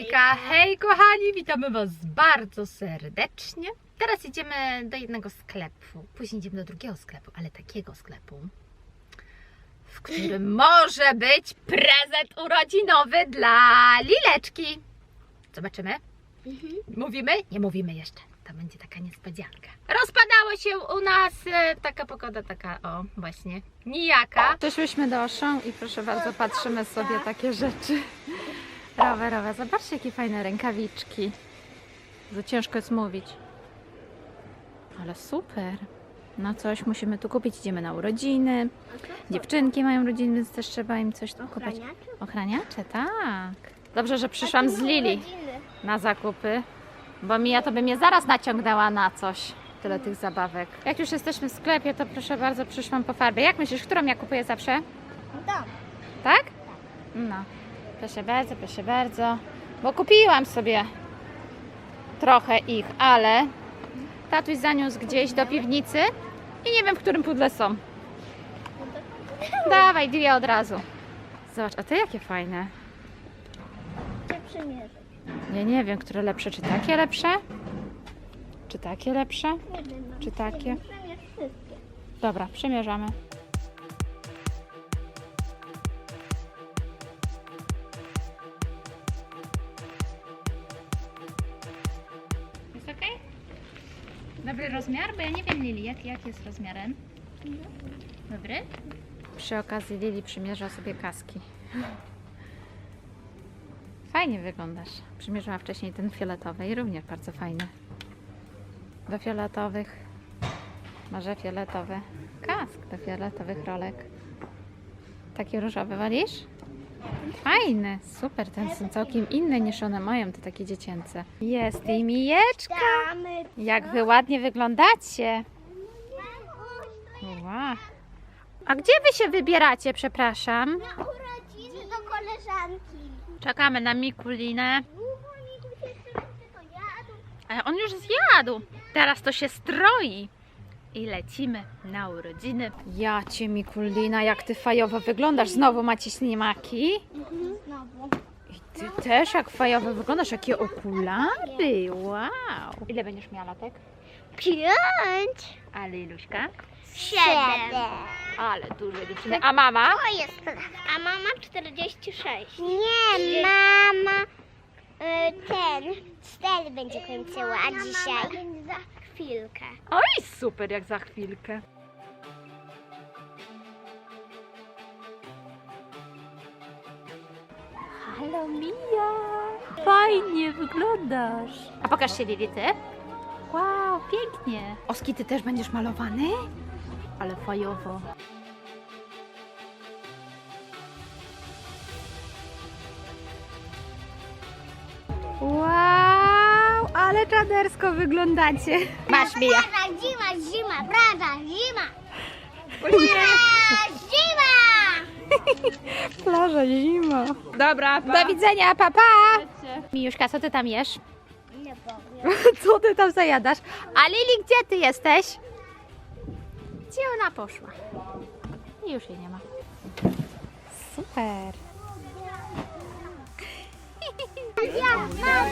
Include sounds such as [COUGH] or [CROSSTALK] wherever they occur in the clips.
Hejka, hej kochani, witamy Was bardzo serdecznie. Teraz idziemy do jednego sklepu, później idziemy do drugiego sklepu, ale takiego sklepu, w którym [GASPS] może być prezent urodzinowy dla Lileczki. Zobaczymy. Mówimy? Nie mówimy jeszcze. To będzie taka niespodzianka. Rozpadało się u nas e, taka pogoda, taka o właśnie nijaka. Przyszłyśmy do Auchan i proszę bardzo, patrzymy sobie takie rzeczy rowerowe. Zobaczcie, jakie fajne rękawiczki. Za ciężko jest mówić. Ale super. No coś musimy tu kupić. Idziemy na urodziny. Dziewczynki mają urodziny, więc też trzeba im coś tu kupić. Ochraniacze, tak. Dobrze, że przyszłam z Lili na zakupy, bo Mija to by mnie zaraz naciągnęła na coś. Tyle tych zabawek. Jak już jesteśmy w sklepie, to proszę bardzo, przyszłam po farbę. Jak myślisz, którą ja kupuję zawsze? Dom. Tak? No. Proszę bardzo, proszę bardzo. Bo kupiłam sobie trochę ich, ale tatuś zaniósł gdzieś do piwnicy i nie wiem, w którym pudle są. Dawaj, dwie od razu. Zobacz, a te jakie fajne. Cię przymierzę. Ja nie wiem, które lepsze. Czy takie lepsze? Czy takie lepsze? Nie Czy takie? Dobra, przymierzamy. Dobry rozmiar? Bo ja nie wiem, Lili, jak, jak jest rozmiarem? Dobry? Przy okazji Lili przymierza sobie kaski. Fajnie wyglądasz. Przymierzyła wcześniej ten fioletowy i również bardzo fajny. Do fioletowych może fioletowy kask do fioletowych rolek. Taki różowy wolisz? Fajny, super, ten są całkiem inne niż one mają, te takie dziecięce. Jest i Mijeczka! Jak wy ładnie wyglądacie! Wow. A gdzie wy się wybieracie, przepraszam? Na urodziny do koleżanki. Czekamy na Mikulinę. Ale on już zjadł. Teraz to się stroi. I lecimy na urodziny. Ja cię, Mikulina, jak ty fajowo wyglądasz. Znowu macie ślimaki. Znowu. I ty też jak fajowo wyglądasz. Jakie okulary. Wow. Ile będziesz miała latek? Pięć. A Liluśka? Siedem. Ale duże dziewczyny. A mama? To jest. A mama 46. Nie, mama y, ten cztery będzie kończyła dzisiaj. Chwilkę. Oj, super, jak za chwilkę. Halo Mia! Fajnie wyglądasz. A pokaż się Lili, ty. Wow, pięknie. Oski, ty też będziesz malowany? Ale fajowo. Wow, ale czadersko wyglądacie. Masz. Praga, zima, zima, praga, zima. Zima. [LAUGHS] Plaża zima. Dobra, do widzenia, papa. Mijuszka, co ty tam jesz? Nie powiem. [LAUGHS] Co ty tam zajadasz? A Lili, gdzie ty jesteś? Gdzie ona poszła? I już jej nie ma. Super. Maria, Maria,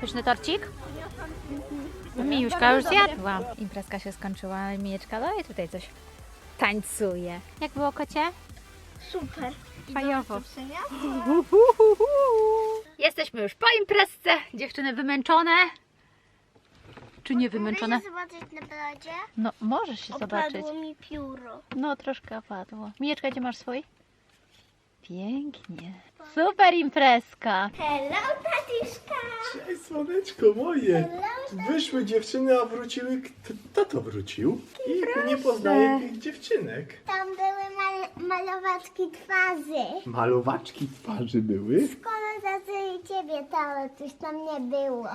Pyszny torcik? Mijuszka już zjadła. Imprezka się skończyła, Mijeczka dalej tutaj coś tańcuje. Jak było kocie? Super. Fajowo. Jesteśmy już po imprezce. Dziewczyny wymęczone. Czy nie wymęczone? Chcesz zobaczyć na brodzie? No, możesz się zobaczyć. Mi pióro. No, troszkę opadło. Mijeczka, gdzie masz swój? Pięknie. Super imprezka. Hello, tatiszka. Cześć, słoneczko moje. Wyszły dziewczyny, a wróciły. Kto, kto to wrócił? I nie poznaję tych dziewczynek. Tam były mal malowaczki twarzy. Malowaczki twarzy były. Skoro zaczęli ciebie, to ale coś tam nie było.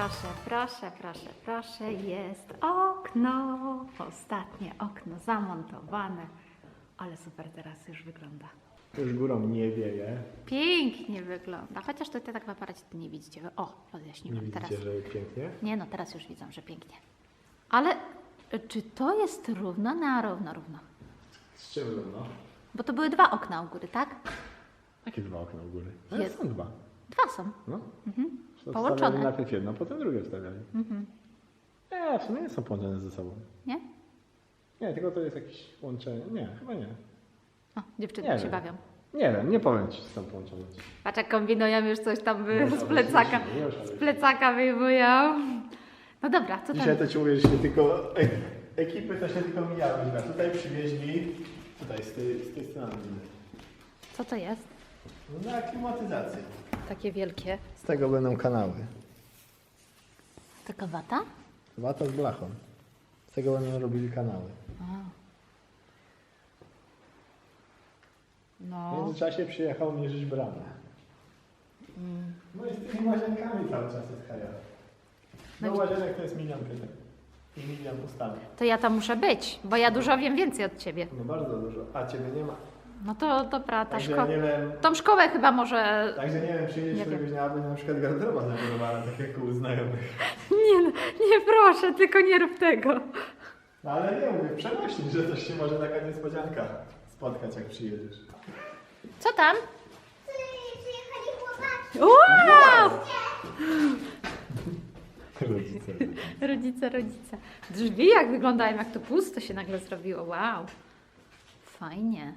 Proszę, proszę, proszę, proszę, jest okno. Ostatnie okno zamontowane. Ale super teraz już wygląda. Już górą nie wieje. Pięknie wygląda. Chociaż to ty tak w aparacie to nie widzicie. O, Nie rozjaśniłam widzicie, teraz. że pięknie? Nie no, teraz już widzą, że pięknie. Ale y, czy to jest równo? Na równo, równo. Z czym równo? Bo to były dwa okna u góry, tak? Jakie dwa okna u góry? No Jest. są dwa. Dwa są. No. Mhm. Połączone. Najpierw jedno, potem drugie wstawiali. Mhm. Nie, w sumie nie są połączone ze sobą. Nie? Nie, tylko to jest jakieś łączenie. Nie, chyba nie. O, dziewczyny Nie się wiem. bawią. Nie wiem, nie powiem ci, czy są połączone. Patrz jak kombinują już coś tam by, Już, z plecaka. Z plecaka wyjmują. No dobra, co tam? Dzisiaj to ci mówię, że się tylko e- ekipy to się tylko mijały. Tutaj przywieźli, tutaj z tej, z tej strony. Co to jest? No na klimatyzację. Takie wielkie. Z tego będą kanały. Taka wata? Wata z blachą. Z tego będą robili kanały. A. W No. międzyczasie przyjechał mierzyć bramę. Mm. No i z tymi łazienkami cały czas jest haja. No No i- łazienek to jest milion pytań. I milion ustawień. To ja tam muszę być, bo ja dużo wiem więcej od ciebie. No bardzo dużo. A ciebie nie ma. No to dobra, ta Także szkoła. nie wiem. Tą szkołę chyba może. Także nie wiem, przyjedziesz Nie któregoś dnia, będzie na przykład garderoba zabudowana, tak jak u znajomych. Nie, no, nie proszę, tylko nie rób tego. No ale nie mówię, przenośnik, że też się może taka niespodzianka spotkać, jak przyjedziesz. Co tam? Przyjechali chłopaki. Wow! Rodzice. Rodzice, rodzice. Drzwi jak wyglądają, jak to pusto się nagle zrobiło. Wow. Fajnie.